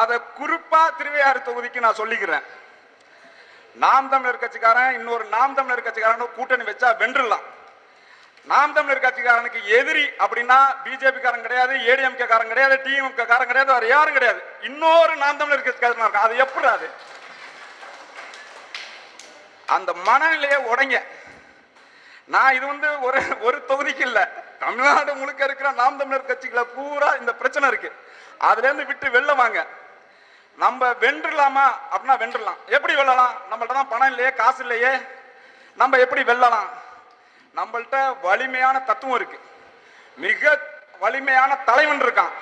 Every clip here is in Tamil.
அதை குறிப்பா திருவையாறு தொகுதிக்கு நான் சொல்லிக்கிறேன். நாம் தமிழர் கட்சிக்காரன் இன்னொரு நாம் தமிழர் கட்சிக்காரன் கூட்டணி வச்சா வென்றுடலாம். நாம் தமிழர் கட்சிக்காரனுக்கு எதிரி அப்படின்னா பிஜேபி காரன் கிடையாது ஏடிஎம்கே காரன் கிடையாது டிஎம்கே காரன் கிடையாது வேற யாரும் கிடையாது. இன்னொரு நாம் தமிழர் கட்சிக்காரன் இருக்கும் அது எப்படி அது? அந்த மனநிலையை உடைங்க. நான் இது வந்து ஒரு ஒரு தொகுதிக்கு இல்லை. தமிழ்நாடு முழுக்க இருக்கிற நாம் தமிழர் கட்சிகளை பூரா இந்த பிரச்சனை இருக்கு. அதுல இருந்து விட்டு வெளில வாங்க. நம்ம வென்றலாமா அப்படின்னா வென்றலாம் எப்படி வெல்லலாம்? நம்மள்ட்ட தான் பணம் இல்லையே காசு இல்லையே. நம்ம எப்படி வெல்லலாம்? நம்மள்ட்ட வலிமையான தத்துவம் இருக்கு. மிக வலிமையான தலைவன் இருக்கான்.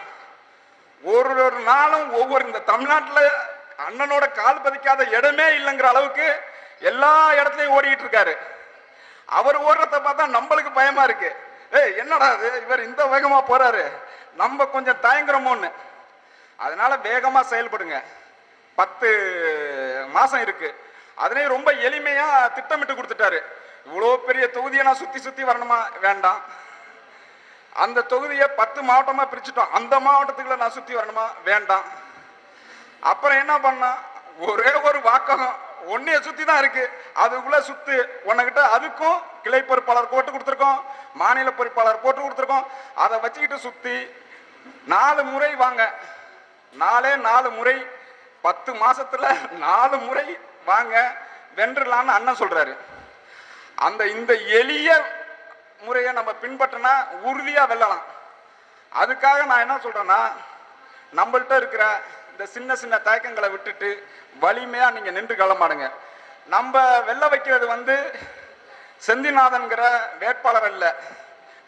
ஒரு ஒரு நாளும் ஒவ்வொரு இந்த தமிழ்நாட்டில் அண்ணனோட கால் பதிக்காத இடமே இல்லைங்கிற அளவுக்கு எல்லா இடத்துலையும் ஓடிக்கிட்டு இருக்காரு. அவர் ஓடுறத பார்த்தா நம்மளுக்கு பயமா இருக்கு. ஏய் என்னடா இது? இவர் இந்த வேகமா போறாரு. நம்ம கொஞ்சம் தயங்குறோமோன்னு. அதனால வேகமாக செயல்படுங்க. பத்து மாதம் இருக்கு. அதனே ரொம்ப எளிமையாக திட்டமிட்டு கொடுத்துட்டாரு. இவ்வளோ பெரிய தொகுதியை நான் சுற்றி சுற்றி வரணுமா? வேண்டாம். அந்த தொகுதியை பத்து மாவட்டமாக பிரிச்சுட்டோம். அந்த மாவட்டத்துக்குள்ள நான் சுற்றி வரணுமா? வேண்டாம். அப்புறம் என்ன பண்ணா ஒரே ஒரு வாக்ககம். ஒன்னைய சுற்றி தான் இருக்கு. அதுக்குள்ள சுத்து. உன்னகிட்ட அதுக்கும் கிளை பொறுப்பாளர் போட்டு கொடுத்துருக்கோம். மாநில பொறுப்பாளர் போட்டு கொடுத்துருக்கோம். அதை வச்சுக்கிட்டு சுற்றி நாலு முறை வாங்க. நாலே நாலு முறை பத்து மாசத்துல நாலு முறை வாங்க வென்றலான்னு அண்ணன் சொல்றாரு. அந்த இந்த எளிய முறையை நம்ம பின்பற்றினா உறுதியா வெல்லலாம். அதுக்காக நான் என்ன சொல்றேன்னா நம்மள்ட்ட இருக்கிற இந்த சின்ன சின்ன தயக்கங்களை விட்டுட்டு வலிமையா நீங்க நின்று களமாடுங்க நம்ம வெல்ல வைக்கிறது வந்து செந்திநாதன்கிற வேட்பாளர் அல்ல.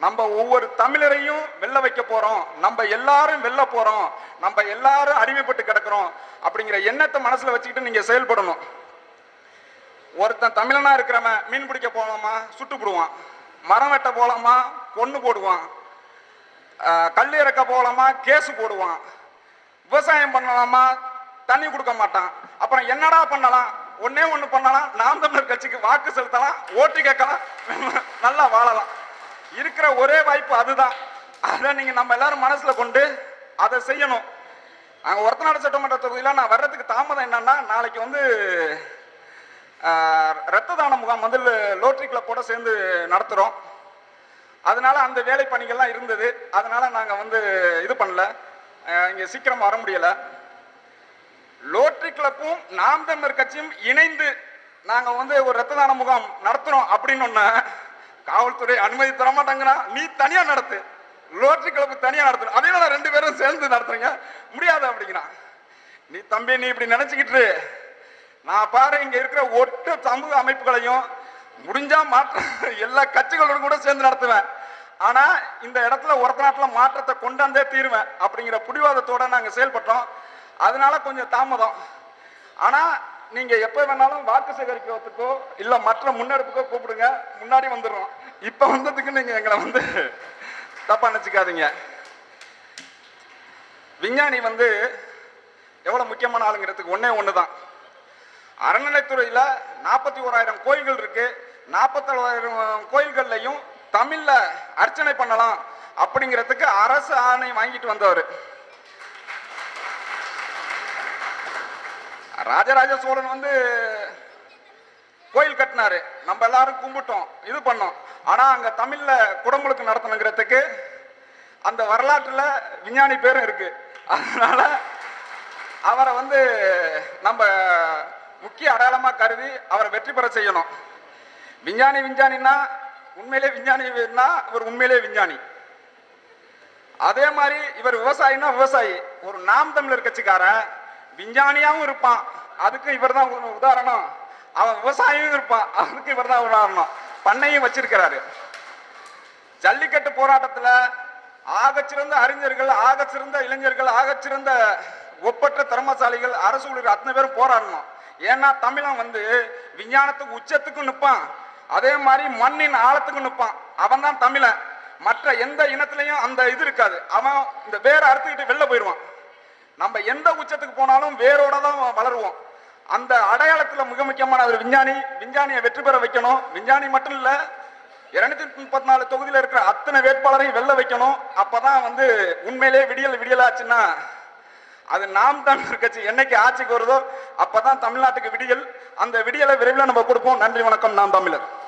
நம்ம ஒவ்வொரு தமிழரையும் வெல்ல வைக்க போறோம். நம்ம எல்லாரும் வெல்ல போறோம். நம்ம எல்லாரும் அடிமைப்பட்டு கிடக்கிறோம் அப்படிங்கிற எண்ணத்தை மனசுல வச்சுக்கிட்டு நீங்க செயல்படணும். ஒருத்தன் தமிழனா இருக்கிறவன் மீன் பிடிக்க போகலாமா சுட்டு மரம் வெட்ட போலாமா? கொன்னு போடுவான். கல் இறக்க போலாமா? கேஸு போடுவான். விவசாயம் பண்ணலாமா? தண்ணி கொடுக்க மாட்டான். அப்புறம் என்னடா பண்ணலாம்? ஒன்னே ஒண்ணு பண்ணலாம். நாம் தமிழர் கட்சிக்கு வாக்கு செலுத்தலாம் ஓட்டு கேட்கலாம் நல்லா வாழலாம். இருக்கிற ஒரே வாய்ப்பு அதுதான். அதை நீங்க நம்ம எல்லாரும் மனசுல கொண்டு அதை செய்யணும். அங்கே ஒருத்தநாடு சட்டமன்ற தொகுதியில் நான் வர்றதுக்கு தாமதம் என்னன்னா நாளைக்கு வந்து ரத்த தான முகாம் வந்து லோட்டரி கிளப்போட சேர்ந்து நடத்துகிறோம் அதனால அந்த வேலை பணிகள்லாம் இருந்தது. அதனால நாங்கள் வந்து இது பண்ணல. இங்கே சீக்கிரம் வர முடியல. லோட்டரி கிளப்பும் நாம் தமிழர் கட்சியும் இணைந்து நாங்கள் வந்து ஒரு ரத்த தான முகாம் நடத்துகிறோம் அப்படின்னு ஒன்று காவல்துறை அனுமதி தர மாட்டாங்கன்னா நீ தனியாக நடத்து. லோட்டரி கிளப்பு தனியா நடத்தணும். அதையும் நான் ரெண்டு பேரும் சேர்ந்து நடத்துறீங்க. முடியாது அப்படிங்கிறான். நீ தம்பி நீ இப்படி நினைச்சுக்கிட்டு நான் பாரு இங்க இருக்கிற ஒட்டு சமூக அமைப்புகளையும் முடிஞ்சா மாற்ற எல்லா கட்சிகளோடும் கூட சேர்ந்து நடத்துவேன். ஆனா இந்த இடத்துல ஒருத்த நாட்டுல மாற்றத்தை கொண்டாந்தே தீருவேன் அப்படிங்கிற புடிவாதத்தோட நாங்க செயல்பட்டோம். அதனால கொஞ்சம் தாமதம். ஆனா நீங்க எப்ப வேணாலும் வாக்கு சேகரிக்கிறதுக்கோ இல்ல மற்ற முன்னெடுப்புக்கோ கூப்பிடுங்க. முன்னாடி வந்துடுறோம். இப்ப வந்ததுக்கு நீங்க எங்களை வந்து தப்பா நினைச்சுக்காதீங்க. விஞ்ஞானி வந்து எவ்வளவு முக்கியமான ஆளுங்கிறதுக்கு ஒண்ணே ஒண்ணுதான். அறநிலைத்துறையில நாற்பத்தி ஓராயிரம் கோயில்கள் இருக்கு. நாற்பத்தேழாயிரம் கோயில்கள்லையும் தமிழ்ல அர்ச்சனை பண்ணலாம் அப்படிங்கிறதுக்கு அரசு ஆணை வாங்கிட்டு வந்தவர். ராஜராஜ சோழன் வந்து கோயில் கட்டினாரு. நம்ம எல்லாரும் கும்பிட்டோம் இது பண்ணோம். ஆனால் அங்கே தமிழில் குடமுழுக்கு நடத்தணுங்கிறதுக்கு அந்த வரலாற்றில் விஞ்ஞானி பேரும் இருக்கு. அதனால் அவரை வந்து நம்ம முக்கிய அடையாளமாக கருதி அவரை வெற்றி பெற செய்யணும். விஞ்ஞானி விஞ்ஞானின்னா உண்மையிலே விஞ்ஞானினா இவர் உண்மையிலே விஞ்ஞானி. அதே மாதிரி இவர் விவசாயினா விவசாயி. ஒரு நாம் தமிழர் கட்சிக்காரன் விஞ்ஞானியாகவும் இருப்பான். அதுக்கு இவர் தான் உதாரணம். அவன் விவசாயியும் இருப்பான். அதுக்கு இவர் தான் உதாரணம். பண்ணையும் வச்சிருக்கிறாரு. ஜல்லிக்கட்டு போராட்டத்துல ஆகச்சிறந்த அறிஞர்கள் ஆகச்சிறந்த இளைஞர்கள் ஆகச்சிறந்த ஒப்பற்ற திறமசாலிகள் அரசு ஊழியர் அத்தனை பேரும் போராடணும். ஏன்னா தமிழன் வந்து விஞ்ஞானத்துக்கு உச்சத்துக்கும் நிற்பான் அதே மாதிரி மண்ணின் ஆழத்துக்கும் நிற்பான் அவன் தான் தமிழன். மற்ற எந்த இனத்திலையும் அந்த இது இருக்காது. அவன் இந்த வேற அறுத்துக்கிட்டு வெளில போயிடுவான். நம்ம எந்த உச்சத்துக்கு போனாலும் வேரோட தான் வளருவோம். அந்த அடையாளத்தில் மிக முக்கியமான ஒரு விஞ்ஞானி. விஞ்ஞானியை வெற்றி பெற வைக்கணும். விஞ்ஞானி மட்டும் இல்லை இருநூத்தி முப்பத்தி நாலு தொகுதியில் இருக்கிற அத்தனை வேட்பாளரையும் வெல்ல வைக்கணும். அப்பதான் வந்து உண்மையிலே விடியல் விடியலாச்சுன்னா அது நாம் தமிழர் கட்சி என்னைக்கு ஆட்சிக்கு வருதோ அப்பதான் தமிழ்நாட்டுக்கு விடியல். அந்த விடியலை விரைவில் நம்ம கொடுப்போம். நன்றி வணக்கம். நாம் தமிழர்.